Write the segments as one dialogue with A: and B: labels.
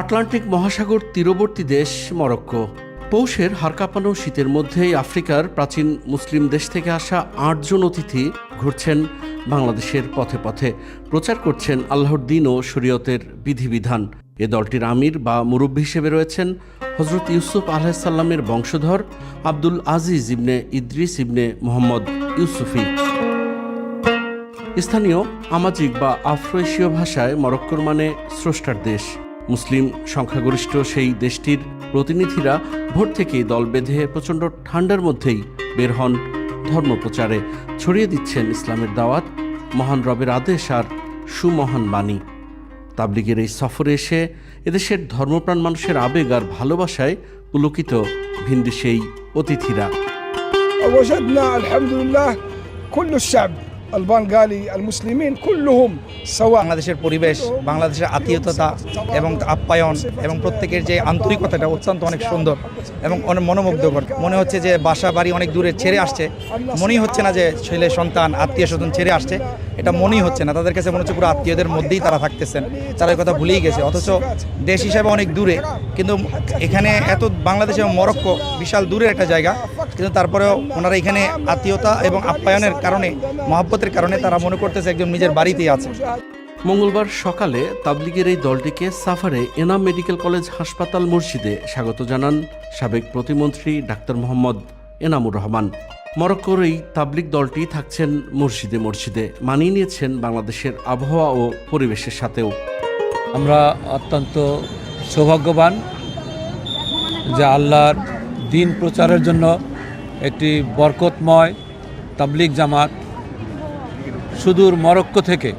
A: Atlantic মহাসাগর তীরবর্তী দেশ মরক্কো। পৌষের হারকাপানো শীতের মধ্যেই আফ্রিকার প্রাচীন মুসলিম দেশ থেকে আসা আটজন অতিথি ঘুরছেন বাংলাদেশের পথে পথে। প্রচার করছেন আল্লাহর দিন ও শরীয়তের বিধিবিধান। এ দলটির আমির বা মুরব্বী হিসেবে রয়েছেন হজরত ইউসুফ আলাহিসাল্লামের বংশধর আব্দুল আজিজ ইবনে ইদ্রিস ইবনে মোহাম্মদ ইউসুফি। স্থানীয় আমাজিক বা আফ্রো এশীয় ভাষায় মরক্কোর মানে স্রষ্টার দেশ। মুসলিম সংখ্যাগরিষ্ঠ সেই দেশটির প্রতিনিধিরা ভোর থেকেই দল বেঁধে প্রচণ্ড ঠান্ডার মধ্যেই বের হন ধর্মপ্রচারে। ছড়িয়ে দিচ্ছেন ইসলামের দাওয়াত, মহান রবের আদেশ আর সুমহান বাণী। তাবলিগের এই সফরে এসে এদেশের ধর্মপ্রাণ মানুষের আবেগ আর ভালোবাসায় পুলকিত
B: ভিন্দি সেই অতিথিরা আলহামদুলিল্লাহ বাঙালি মুসলিমিন কুল্লুহুম সওয়া।
C: বাংলাদেশের পরিবেশ বাংলাদেশের আত্মীয়তা এবং আপ্যায়ন এবং প্রত্যেকের যে আন্তরিকতাটা অত্যন্ত অনেক সুন্দর এবং অনেক মনোমুগ্ধকর। মনে হচ্ছে যে বাসা বাড়ি অনেক দূরে ছেড়ে আসছে। মনেই হচ্ছে না যে ছেলে সন্তান আত্মীয় স্বজন ছেড়ে আসছে। এটা মনেই হচ্ছে না। তাদের কাছে মনে হচ্ছে পুরো আত্মীয়দের মধ্যেই তারা থাকতেছেন। তারা কথা ভুলেই গেছে। অথচ দেশ হিসাবে অনেক দূরে। কিন্তু এখানে এত বাংলাদেশ এবং মরক্কো বিশাল দূরের একটা জায়গা। কিন্তু তারপরেও ওনারা এখানে আত্মীয়তা এবং আপ্যায়নের কারণে মহব্বতের কারণে তারা মনে করতেছে একজন নিজের বাড়িতেই আছে।
A: মঙ্গলবার সকালে তাবলিগের এই দলটিকে সাফারে এনাম মেডিকেল কলেজ হাসপাতাল মসজিদে স্বাগত জানান সাবেক প্রতিমন্ত্রী ডাক্তার মোহাম্মদ এনামুর রহমান। মরক্কোর এই তাবলিগ দলটি থাকছেন মসজিদে মসজিদে মানিয়ে নিয়েছেন বাংলাদেশের আবহাওয়া ও পরিবেশের সাথেও।
D: আমরা অত্যন্ত সৌভাগ্যবান যে আল্লাহর দিন প্রচারের জন্য একটি বরকতময় তাবলিগ জামাত সুদূর মরক্কো থেকে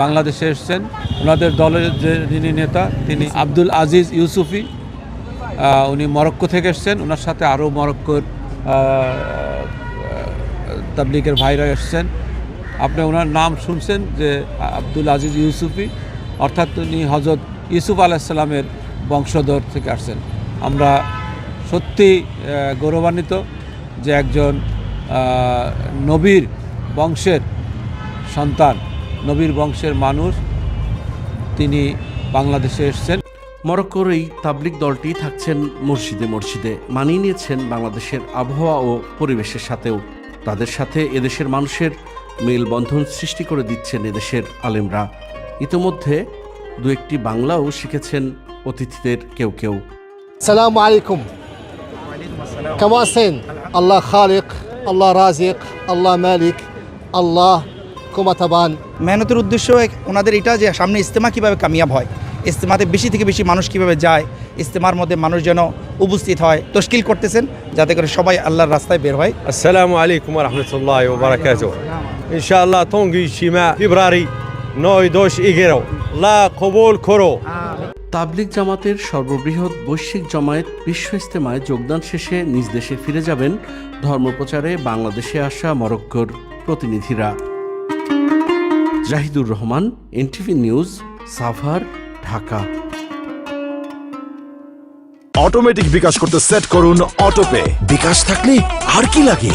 D: বাংলাদেশে এসছেন। ওনাদের দলের যে যিনি নেতা তিনি আব্দুল আজিজ ইউসুফি উনি মরক্কো থেকে এসছেন। ওনার সাথে আরও মরক্কোর আহ, তাবলিগের ভাইরা এসছেন। আপনি ওনার নাম শুনছেন যে আব্দুল আজিজ ইউসুফি অর্থাৎ উনি হজরত ইউসুফ আলাইসাল্লামের বংশধর থেকে আসছেন। আমরা সত্যি গৌরবান্বিত। যে একজন নবীর বংশের সন্তান নবীর বংশের মানুষ তিনি বাংলাদেশে এসছেন।
A: মরক্কোর এই তাবলিক দলটি থাকছেন মসজিদে মসজিদে মানিয়ে নিয়েছেন বাংলাদেশের আবহাওয়া ও পরিবেশের সাথেও। তাদের সাথে এদেশের মানুষের মেলবন্ধন সৃষ্টি করে দিচ্ছেন এদেশের আলেমরা। ইতোমধ্যে দু একটি বাংলাও শিখেছেন অতিথিদের কেউ কেউ।
E: সালাম আলাইকুম। কেমন আছেন? আল্লাহ খালেক আল্লাহ রাজেক আল্লাহ মালিক আল্লাহ কোমাতাবান
C: মেহনতের উদ্দেশ্য ওনাদের এটা যে সামনে ইস্তেমা কীভাবে কামিয়াব হয় ইস্তেমাতে বেশি থেকে বেশি মানুষ কীভাবে যায় ইস্তেমার মধ্যে মানুষ যেন উপস্থিত হয় তশকিল করতেছেন যাতে করে সবাই আল্লাহর রাস্তায় বের হয়।
F: আসসালামু আলাইকুম রহমতুল্লাহ বারাকাত ইনশাআল্লাহ তঙ্গি সীমা ফেব্রুয়ারি নয় দশ এগারো। লা কবুল করো।
A: তাবলিক জামাতের সর্ববৃহৎ বৈশ্বিক জমায়েত বিশ্ব ইস্তেমায় যোগদান শেষে নিজ দেশে ফিরে যাবেন ধর্মপ্রচারে বাংলাদেশে আসা মরক্কোর প্রতিনিধিরা। Zahidur Rahman, NTV news, Savar, Dhaka.
G: Automatic bKash করতে সেট করুন অটোপে। বিকাশ থাকলে আর কি লাগে?